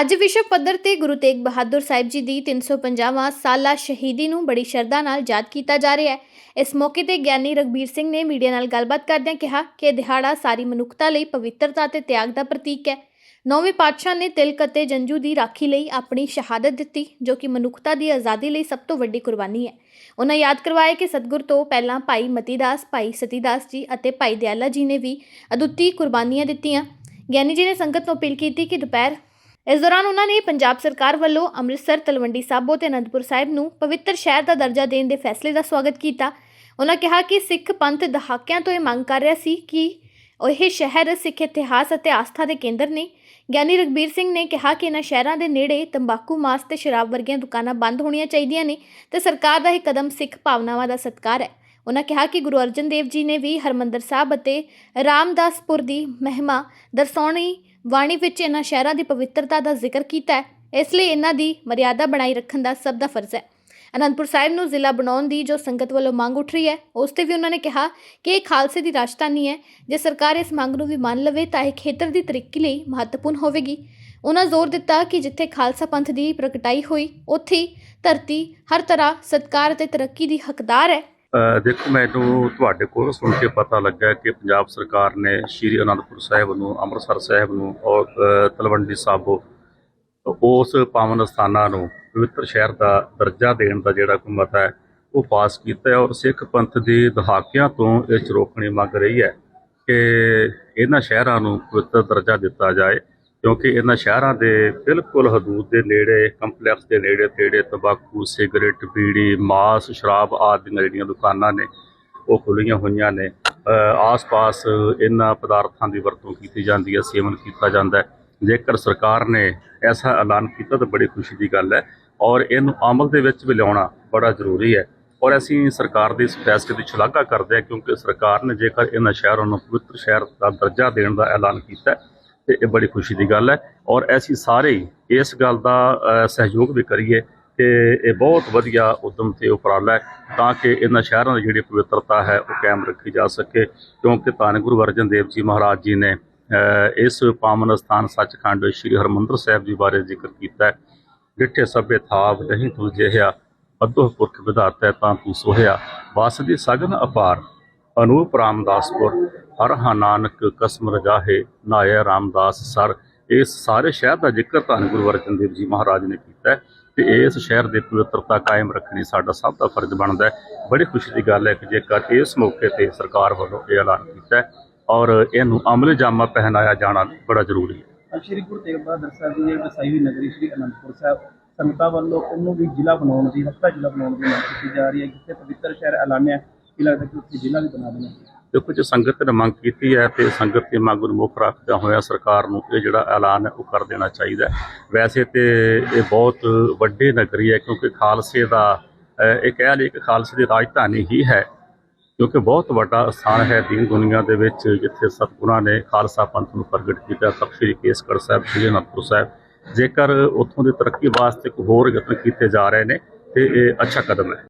ਅੱਜ ਵਿਸ਼ਵ ਪੱਧਰ ਤੇ ਗੁਰੂ ਤੇਗ ਬਹਾਦਰ ਸਾਹਿਬ ਜੀ ਦੀ 350ਵਾਂ ਸਾਲਾ ਸ਼ਹੀਦੀ ਨੂੰ ਬੜੀ ਸ਼ਰਧਾ ਨਾਲ ਯਾਦ ਕੀਤਾ ਜਾ ਰਿਹਾ ਹੈ। ਇਸ ਮੌਕੇ ਤੇ ਗਿਆਨੀ ਰਗਬੀਰ ਸਿੰਘ ਨੇ ਮੀਡੀਆ ਨਾਲ ਗੱਲਬਾਤ ਕਰਦਿਆਂ ਕਿਹਾ ਕਿ ਇਹ ਦਿਹਾੜਾ ਸਾਰੀ ਮਨੁੱਖਤਾ ਲਈ ਪਵਿੱਤਰਤਾ ਤੇ ਤਿਆਗ ਦਾ ਪ੍ਰਤੀਕ ਹੈ। ਨੌਵੇਂ ਪਾਤਸ਼ਾਹ ਨੇ ਤਿਲਕ ਅਤੇ ਜੰਜੂ ਦੀ ਰਾਖੀ ਲਈ ਆਪਣੀ ਸ਼ਹਾਦਤ ਦਿੱਤੀ, ਜੋ ਕਿ ਮਨੁੱਖਤਾ ਦੀ ਆਜ਼ਾਦੀ ਲਈ ਸਭ ਤੋਂ ਵੱਡੀ ਕੁਰਬਾਨੀ ਹੈ। ਉਹਨਾਂ ਯਾਦ ਕਰਵਾਇਆ ਕਿ ਸਤਿਗੁਰ ਤੋਂ ਪਹਿਲਾਂ ਭਾਈ ਮਤੀਦਾਸ, ਭਾਈ ਸਤੀਦਾਸ ਜੀ ਅਤੇ ਭਾਈ ਦਿਆਲਾ ਜੀ ਨੇ ਵੀ ਅਦੁੱਤੀ ਕੁਰਬਾਨੀਆਂ ਦਿੱਤੀਆਂ। ਗਿਆਨੀ ਜੀ ਨੇ ਸੰਗਤ ਨੂੰ ਅਪੀਲ ਕੀਤੀ ਕਿ ਦੁਪਹਿਰ ਇਸ ਦੌਰਾਨ ਉਹਨਾਂ ਨੇ ਪੰਜਾਬ ਸਰਕਾਰ ਵੱਲੋਂ ਅੰਮ੍ਰਿਤਸਰ, ਤਲਵੰਡੀ ਸਾਬੋ ਤੇ ਅਨੰਦਪੁਰ ਸਾਹਿਬ ਨੂੰ ਪਵਿੱਤਰ ਸ਼ਹਿਰ ਦਾ ਦਰਜਾ ਦੇਣ ਦੇ ਫੈਸਲੇ ਦਾ ਸਵਾਗਤ ਕੀਤਾ। ਉਹਨਾਂ ਕਿਹਾ ਕਿ ਸਿੱਖ ਪੰਥ ਦਹਾਕਿਆਂ ਤੋਂ ਇਹ ਮੰਗ ਕਰ ਰਿਹਾ ਸੀ ਕਿ ਇਹ ਸ਼ਹਿਰ, ਸਿੱਖ ਇਤਿਹਾਸ ਅਤੇ ਆਸਥਾ ਦੇ ਕੇਂਦਰ ਨੇ। ਗਿਆਨੀ ਰਗਬੀਰ ਸਿੰਘ ਨੇ ਕਿਹਾ ਕਿ ਇਹਨਾਂ ਸ਼ਹਿਰਾਂ ਦੇ ਨੇੜੇ ਤੰਬਾਕੂ ਮਾਸ ਤੇ ਸ਼ਰਾਬ ਵਰਗੀਆਂ ਦੁਕਾਨਾਂ ਬੰਦ ਹੋਣੀਆਂ ਚਾਹੀਦੀਆਂ ਨੇ ਤੇ ਸਰਕਾਰ ਦਾ ਇਹ ਕਦਮ ਸਿੱਖ ਭਾਵਨਾਵਾਂ ਦਾ ਸਤਿਕਾਰ ਹੈ। ਉਹਨਾਂ ਕਿਹਾ ਕਿ ਗੁਰੂ ਅਰਜਨ ਦੇਵ ਜੀ ਨੇ ਵੀ ਹਰਮੰਦਰ ਸਾਹਿਬ ਅਤੇ ਰਾਮਦਾਸਪੁਰ ਦੀ ਮਹਿਮਾ ਦਰਸਾਉਣੀ ਬਾਣੀ ਵਿੱਚ ਇਹਨਾਂ ਸ਼ਹਿਰਾਂ ਦੀ ਪਵਿੱਤਰਤਾ ਦਾ ਜ਼ਿਕਰ ਕੀਤਾ ਹੈ, ਇਸ ਲਈ ਇਹਨਾਂ ਦੀ ਮਰਿਆਦਾ ਬਣਾਈ ਰੱਖਣ ਦਾ ਸਭ ਦਾ ਫਰਜ਼ ਹੈ। ਅਨੰਦਪੁਰ ਸਾਹਿਬ ਨੂੰ ਜ਼ਿਲ੍ਹਾ ਬਣਾਉਣ ਦੀ ਜੋ ਸੰਗਤ ਵੱਲੋਂ ਮੰਗ ਉੱਠ ਰਹੀ ਹੈ, ਉਸ ਤੇ ਵੀ ਉਹਨਾਂ ਨੇ ਕਿਹਾ ਕਿ ਇਹ ਖਾਲਸੇ ਦੀ ਰਾਜਧਾਨੀ ਹੈ। ਜੇ ਸਰਕਾਰ ਇਸ ਮੰਗ ਨੂੰ ਵੀ ਮੰਨ ਲਵੇ ਤਾਂ ਇਹ ਖੇਤਰ ਦੀ ਤਰੱਕੀ ਲਈ ਮਹੱਤਵਪੂਰਨ ਹੋਵੇਗੀ। ਉਹਨਾਂ ਜ਼ੋਰ ਦਿੱਤਾ ਕਿ ਜਿੱਥੇ ਖਾਲਸਾ ਪੰਥ ਦੀ ਪ੍ਰਗਟਾਈ ਹੋਈ, ਉੱਥੇ ਧਰਤੀ ਹਰ ਤਰ੍ਹਾਂ ਸਤਕਾਰ ਅਤੇ ਤਰੱਕੀ ਦੀ ਹੱਕਦਾਰ ਹੈ। ਦੇਖੋ, ਮੈਨੂੰ ਤੁਹਾਡੇ ਕੋਲ ਸੁਣ ਕੇ ਪਤਾ ਲੱਗਾ ਕਿ ਪੰਜਾਬ ਸਰਕਾਰ ਨੇ ਸ਼੍ਰੀ ਅਨੰਦਪੁਰ ਸਾਹਿਬ ਨੂੰ, ਅੰਮ੍ਰਿਤਸਰ ਸਾਹਿਬ ਨੂੰ ਔਰ ਤਲਵੰਡੀ ਸਾਬੋ ਉਸ ਪਾਵਨ ਸਥਾਨਾਂ ਨੂੰ ਪਵਿੱਤਰ ਸ਼ਹਿਰ ਦਾ ਦਰਜਾ ਦੇਣ ਦਾ ਜਿਹੜਾ ਕੋਈ ਮਤਾ ਹੈ, ਉਹ ਪਾਸ ਕੀਤਾ ਔਰ ਸਿੱਖ ਪੰਥ ਦੇ ਦਹਾਕਿਆਂ ਤੋਂ ਇਹ ਚਰੋਕਣੀ ਮੰਗ ਰਹੀ ਹੈ ਕਿ ਇਹਨਾਂ ਸ਼ਹਿਰਾਂ ਨੂੰ ਪਵਿੱਤਰ ਦਰਜਾ ਦਿੱਤਾ ਜਾਏ। ਕਿਉਂਕਿ ਇਹਨਾਂ ਸ਼ਹਿਰਾਂ ਦੇ ਬਿਲਕੁਲ ਹਦੂਦ ਦੇ ਨੇੜੇ, ਕੰਪਲੈਕਸ ਦੇ ਨੇੜੇ, ਤੇੜੇ, ਤੰਬਾਕੂ, ਸਿਗਰਟ ਬੀੜੀ ਮਾਸ, ਸ਼ਰਾਬ ਆਦਿ ਦੀਆਂ ਜਿਹੜੀਆਂ ਦੁਕਾਨਾਂ ਨੇ, ਉਹ ਖੁੱਲੀਆਂ ਹੋਈਆਂ ਨੇ। ਆਸ-ਪਾਸ ਇਹਨਾਂ ਪਦਾਰਥਾਂ ਦੀ ਵਰਤੋਂ ਕੀਤੀ ਜਾਂਦੀ ਹੈ, ਸੇਵਨ ਕੀਤਾ ਜਾਂਦਾ ਹੈ। ਜੇਕਰ ਸਰਕਾਰ ਨੇ ਐਸਾ ਐਲਾਨ ਕੀਤਾ ਤਾਂ ਬੜੀ ਖੁਸ਼ੀ ਦੀ ਗੱਲ ਹੈ ਔਰ ਇਹਨੂੰ ਅਮਲ ਦੇ ਵਿੱਚ ਵੀ ਲਿਆਉਣਾ ਬੜਾ ਜ਼ਰੂਰੀ ਹੈ। ਔਰ ਅਸੀਂ ਸਰਕਾਰ ਦੇ ਇਸ ਫੈਸਲੇ ਦੀ ਸ਼ਲਾਘਾ ਕਰਦੇ ਹਾਂ ਕਿਉਂਕਿ ਸਰਕਾਰ ਨੇ ਜੇਕਰ ਇਹਨਾਂ ਸ਼ਹਿਰਾਂ ਨੂੰ ਪਵਿੱਤਰ ਸ਼ਹਿਰ ਦਾ ਦਰਜਾ ਦੇਣ ਦਾ ਐਲਾਨ ਕੀਤਾ ਤੇ ਇਹ ਬੜੀ ਖੁਸ਼ੀ ਦੀ ਗੱਲ ਹੈ ਔਰ ਅਸੀਂ ਸਾਰੇ ਹੀ ਇਸ ਗੱਲ ਦਾ ਸਹਿਯੋਗ ਵੀ ਕਰੀਏ ਕਿ ਇਹ ਬਹੁਤ ਵਧੀਆ ਉਦਮ ਤੇ ਉਪਰਾਲਾ ਹੈ ਤਾਂ ਕਿ ਇਹਨਾਂ ਸ਼ਹਿਰਾਂ ਦੀ ਜਿਹੜੀ ਪਵਿੱਤਰਤਾ ਹੈ ਉਹ ਕਾਇਮ ਰੱਖੀ ਜਾ ਸਕੇ ਕਿਉਂਕਿ ਧੰਨ ਗੁਰੂ ਅਰਜਨ ਦੇਵ ਜੀ ਮਹਾਰਾਜ ਜੀ ਨੇ ਇਸ ਪਾਵਨ ਸਥਾਨ ਸੱਚਖੰਡ ਸ੍ਰੀ ਹਰਮੰਦਰ ਸਾਹਿਬ ਜੀ ਬਾਰੇ ਜ਼ਿਕਰ ਕੀਤਾ ਹੈ। ਡਿੱਠੇ ਸਭੇ ਥਾਪ, ਨਹੀਂ ਤੂੰ ਜਿਹਾ ਅਦੋਹ ਪੁਰਖ ਵਿਧਾਤਾ ਤਾਂ ਤੂੰ ਸੋਹਿਆ, ਵਸ ਦੀ ਸਗਨ ਅਪਾਰ, ਅਨੂਪ ਰਾਮਦਾਸਪੁਰ ਹਰ ਹਾ ਨਾਨਕ ਕਸਮ ਰਜਾਹੇ ਨਾਇਆ ਰਾਮਦਾਸ ਸਰ। ਇਸ ਸਾਰੇ ਸ਼ਹਿਰ ਦਾ ਜ਼ਿਕਰ ਧੰਨ ਗੁਰੂ ਅਰਜਨ ਦੇਵ ਜੀ ਮਹਾਰਾਜ ਨੇ ਕੀਤਾ ਹੈ ਤੇ ਇਸ ਸ਼ਹਿਰ ਦੀ ਪਵਿੱਤਰਤਾ ਕਾਇਮ ਰੱਖਣੀ ਸਾਡਾ ਸਭ ਦਾ ਫਰਜ਼ ਬਣਦਾ ਹੈ। ਬੜੀ ਖੁਸ਼ੀ ਦੀ ਗੱਲ ਹੈ ਕਿ ਜੇਕਰ ਇਸ ਮੌਕੇ ਤੇ ਸਰਕਾਰ ਵੱਲੋਂ ਇਹ ਐਲਾਨ ਕੀਤਾ ਔਰ ਇਹਨੂੰ ਅਮਲ ਜਾਮਾ ਪਹਿਨਾਇਆ ਜਾਣਾ ਬੜਾ ਜ਼ਰੂਰੀ ਹੈ। ਸ਼੍ਰੀ ਗੁਰੂ ਤੇਗ ਬਹਾਦਰ ਸਾਹਿਬ ਜੀ ਦੀ ਵਸਾਈ ਨਗਰੀ ਸ਼੍ਰੀ ਅਨੰਦਪੁਰ ਸਾਹਿਬ, ਸੰਗਤਾਂ ਵੱਲੋਂ ਉਹਨੂੰ ਵੀ ਜ਼ਿਲ੍ਹਾ ਬਣਾਉਣ ਦੀ ਹਫਤਾ ਜ਼ਿਲ੍ਹਾ ਬਣਾਉਣ ਦੀ ਮੰਗ ਕੀਤੀ ਜਾ ਰਹੀ ਹੈ, ਜਿੱਥੇ ਪਵਿੱਤਰ ਸ਼ਹਿਰ ਐਲਾਨਿਆ ਕੀ ਲੱਗਦਾ ਕਿ ਉੱਥੇ ਜ਼ਿਲ੍ਹਾ ਵੀ ਬਣਾ ਦੇਣਾ ਦੇਖੋ ਜੇ ਸੰਗਤ ਨੇ ਮੰਗ ਕੀਤੀ ਹੈ ਤੇ ਸੰਗਤ ਦੀ ਮੰਗ ਨੂੰ ਮੁੱਖ ਰੱਖਦਿਆਂ ਹੋਇਆ ਸਰਕਾਰ ਨੂੰ ਇਹ ਜਿਹੜਾ ਐਲਾਨ ਹੈ ਉਹ ਕਰ ਦੇਣਾ ਚਾਹੀਦਾ ਵੈਸੇ ਤੇ ਇਹ ਬਹੁਤ ਵੱਡੀ ਨਗਰੀ ਹੈ ਕਿਉਂਕਿ ਖਾਲਸੇ ਦਾ ਇਹ ਕਹਿ ਲਈ ਕਿ ਖਾਲਸੇ ਦੀ ਰਾਜਧਾਨੀ ਹੀ ਹੈ, ਕਿਉਂਕਿ ਬਹੁਤ ਵੱਡਾ ਸਥਾਨ ਹੈ ਦੀਨ ਦੁਨੀਆ ਦੇ ਵਿੱਚ ਜਿੱਥੇ ਸਤਿਗੁਰਾਂ ਨੇ ਖਾਲਸਾ ਪੰਥ ਨੂੰ ਪ੍ਰਗਟ ਕੀਤਾ। ਸਭ ਸ੍ਰੀ ਕੇਸਗੜ੍ਹ ਸਾਹਿਬ, ਸ੍ਰੀ ਅਨੰਦਪੁਰ ਸਾਹਿਬ। ਜੇਕਰ ਉੱਥੋਂ ਦੀ ਤਰੱਕੀ ਵਾਸਤੇ ਕੋਈ ਹੋਰ ਯਤਨ ਕੀਤੇ ਜਾ ਰਹੇ ਨੇ ਤੇ ਇਹ ਅੱਛਾ ਕਦਮ ਹੈ।